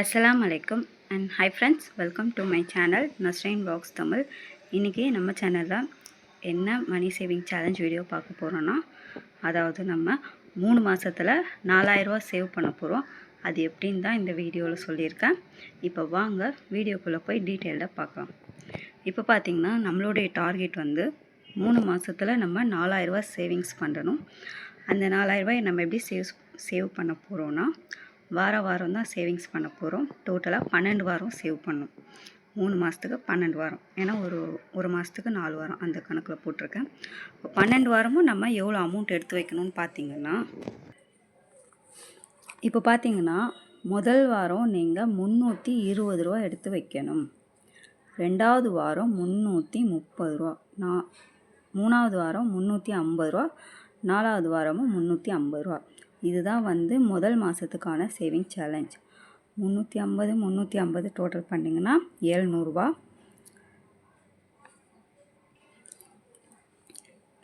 அஸ்ஸலாம் அலைக்கும் and hi friends welcome to my channel Nasreen box Tamil இன்றைக்கி நம்ம சேனலில் என்ன மணி சேவிங் சேலஞ்ச் வீடியோ பார்க்க போகிறோன்னா அதாவது நம்ம மூணு மாதத்தில் நாலாயிரரூவா சேவ் பண்ண போகிறோம் அது எப்படின்னு தான் இந்த வீடியோவில் சொல்லியிருக்கேன். இப்போ வாங்க வீடியோக்குள்ளே போய் டீட்டெயில்டாக பார்க்கலாம். இப்போ பார்த்திங்கன்னா நம்மளுடைய டார்கெட் வந்து மூணு மாதத்தில் நம்ம நாலாயிரரூவா சேவிங்ஸ் பண்ணணும். அந்த நாலாயிரரூவாயை நம்ம எப்படி சேவ் சேவ் பண்ண போகிறோன்னா வார வாரம் தான் சேவிங்ஸ் பண்ண போகிறோம் டோட்டலாக பன்னெண்டு வாரம் சேவ் பண்ணும். மூணு மாதத்துக்கு பன்னெண்டு வாரம். ஏன்னா ஒரு ஒரு மாதத்துக்கு நாலு வாரம் அந்த கணக்கில் போட்டிருக்கேன். இப்போ பன்னெண்டு வாரமும் நம்ம எவ்வளோ அமௌண்ட் எடுத்து வைக்கணும்னு பார்த்தீங்கன்னா இப்போ பார்த்தீங்கன்னா முதல் வாரம் நீங்கள் முந்நூற்றி இருபது ரூபா எடுத்து வைக்கணும். ரெண்டாவது வாரம் முந்நூற்றி முப்பது ரூபா. நான் மூணாவது வாரம் முந்நூற்றி ஐம்பது ரூபா. நாலாவது வாரமும் முந்நூற்றி ஐம்பது ரூபா. இதுதான் வந்து முதல் மாதத்துக்கான சேவிங் சேலஞ்ச் முந்நூற்றி ஐம்பது முந்நூற்றி ஐம்பது டோட்டல் பண்ணிங்கன்னா ஏழ்நூறுபா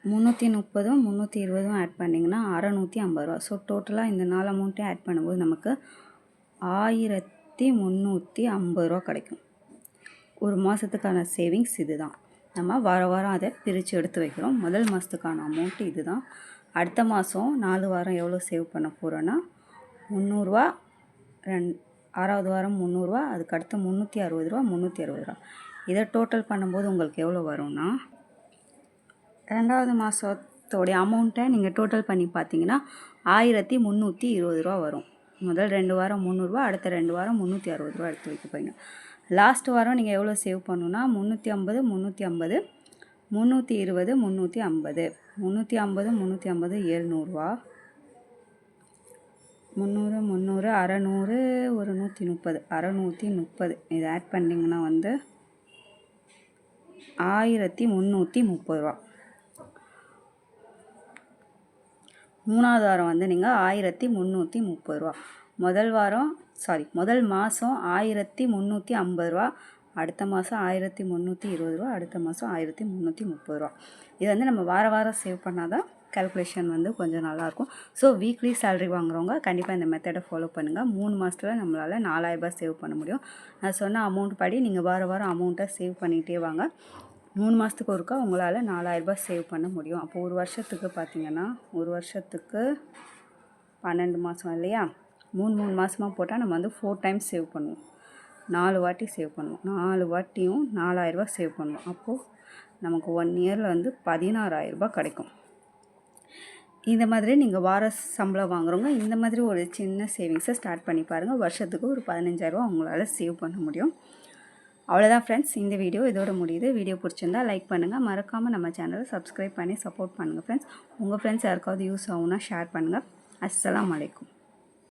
முந்நூற்றி முப்பதும் முந்நூற்றி இருபதும் ஆட் பண்ணிங்கன்னா அறநூற்றி ஐம்பது ரூபா. ஸோ டோட்டலாக இந்த நாலு அமௌண்ட்டையும் ஆட் பண்ணும்போது நமக்கு ஆயிரத்தி முந்நூற்றி ஐம்பது ரூபா கிடைக்கும். ஒரு மாதத்துக்கான சேவிங்ஸ் இது தான் நம்ம வார வாரம் அதை பிரித்து எடுத்து வைக்கிறோம். முதல் மாதத்துக்கான அமௌண்ட்டு இது தான் அடுத்த மாதம் நாலு வாரம் எவ்வளோ சேவ் பண்ண போகிறோன்னா முந்நூறுரூவா ரெண் ஆறாவது வாரம் முந்நூறுரூவா அதுக்கு அடுத்து முந்நூற்றி அறுபது ரூபா முந்நூற்றி அறுபது ரூபா. இதை டோட்டல் பண்ணும்போது உங்களுக்கு எவ்வளோ வரும்னா ரெண்டாவது மாதத்தோடைய அமௌண்ட்டை நீங்கள் டோட்டல் பண்ணி பார்த்தீங்கன்னா ஆயிரத்தி முந்நூற்றி இருபது ரூபா வரும். முதல் ரெண்டு வாரம் முந்நூறுரூவா அடுத்த ரெண்டு வாரம் முந்நூற்றி அறுபது ரூபா எடுத்து வைக்க போய்ங்க லாஸ்ட் வாரம் நீங்கள் எவ்வளோ சேவ் பண்ணணுன்னா முந்நூற்றி ஐம்பது முந்நூற்றி ஐம்பது முந்நூற்றி இருபது முந்நூற்றி ஐம்பது. முந்நூற்றி ஐம்பது முந்நூற்றி ஐம்பது ஏழ்நூறுவா முந்நூறு முந்நூறு அறநூறு ஒரு நூற்றி முப்பது. அறநூற்றி முப்பது. இதை ஆட் பண்ணிங்கன்னா வந்து ஆயிரத்தி முந்நூற்றி முப்பது ரூபா. மூணாவது வாரம் வந்து நீங்கள் ஆயிரத்தி முந்நூற்றி முப்பது ரூபா. முதல் வாரம் சாரி முதல் மாதம் ஆயிரத்தி முந்நூற்றி ஐம்பது ரூபா அடுத்த மாதம் ஆயிரத்தி முந்நூற்றி இருபது ரூபா அடுத்த மாதம் ஆயிரத்தி முந்நூற்றி முப்பது ரூபா. இது வந்து நம்ம வார வாரம் சேவ் பண்ணால் தான் கேல்குலேஷன் வந்து கொஞ்சம் நல்லாயிருக்கும். ஸோ வீக்லி சேலரி வாங்குறவங்க கண்டிப்பாக இந்த மெத்தடை ஃபாலோ பண்ணுங்கள் மூணு மாதத்தில் நம்மளால் நாலாயிரரூபா சேவ் பண்ண முடியும். நான் சொன்ன அமௌண்ட் படி நீங்கள் வார வாரம் அமௌண்ட்டை சேவ் பண்ணிகிட்டே வாங்க. மூணு மாதத்துக்கு ஒருக்கா உங்களால் நாலாயிரரூபா சேவ் பண்ண முடியும். அப்போ ஒரு வருஷத்துக்கு பார்த்தீங்கன்னா ஒரு வருஷத்துக்கு பன்னெண்டு மாதம் இல்லையா? மூணு மூணு மாதமாக போட்டால் நம்ம வந்து ஃபோர் டைம்ஸ் சேவ் பண்ணுவோம். நாலு வாட்டி சேவ் பண்ணுவோம். நாலு வாட்டியும் நாலாயிரரூபா சேவ் பண்ணுவோம். அப்போது நமக்கு ஒன் இயரில் வந்து பதினாறாயிரரூபா கிடைக்கும். இந்த மாதிரி நீங்கள் வார சம்பளம் வாங்குறவங்க இந்த மாதிரி ஒரு சின்ன சேவிங்ஸை ஸ்டார்ட் பண்ணி பாருங்கள் வருஷத்துக்கு ஒரு பதினஞ்சாயிரரூபா உங்களால் சேவ் பண்ண முடியும். அவ்வளோதான் ஃப்ரெண்ட்ஸ் இந்த வீடியோ இதோட முடியுது. வீடியோ பிடிச்சிருந்தா லைக் பண்ணுங்கள் மறக்காமல் நம்ம சேனலை சப்ஸ்கிரைப் பண்ணி சப்போர்ட் பண்ணுங்கள் ஃப்ரெண்ட்ஸ் உங்கள் ஃப்ரெண்ட்ஸ் யாருக்காவது யூஸ் ஆகும்னா ஷேர் பண்ணுங்கள் அஸ்லாம் வலைக்கும்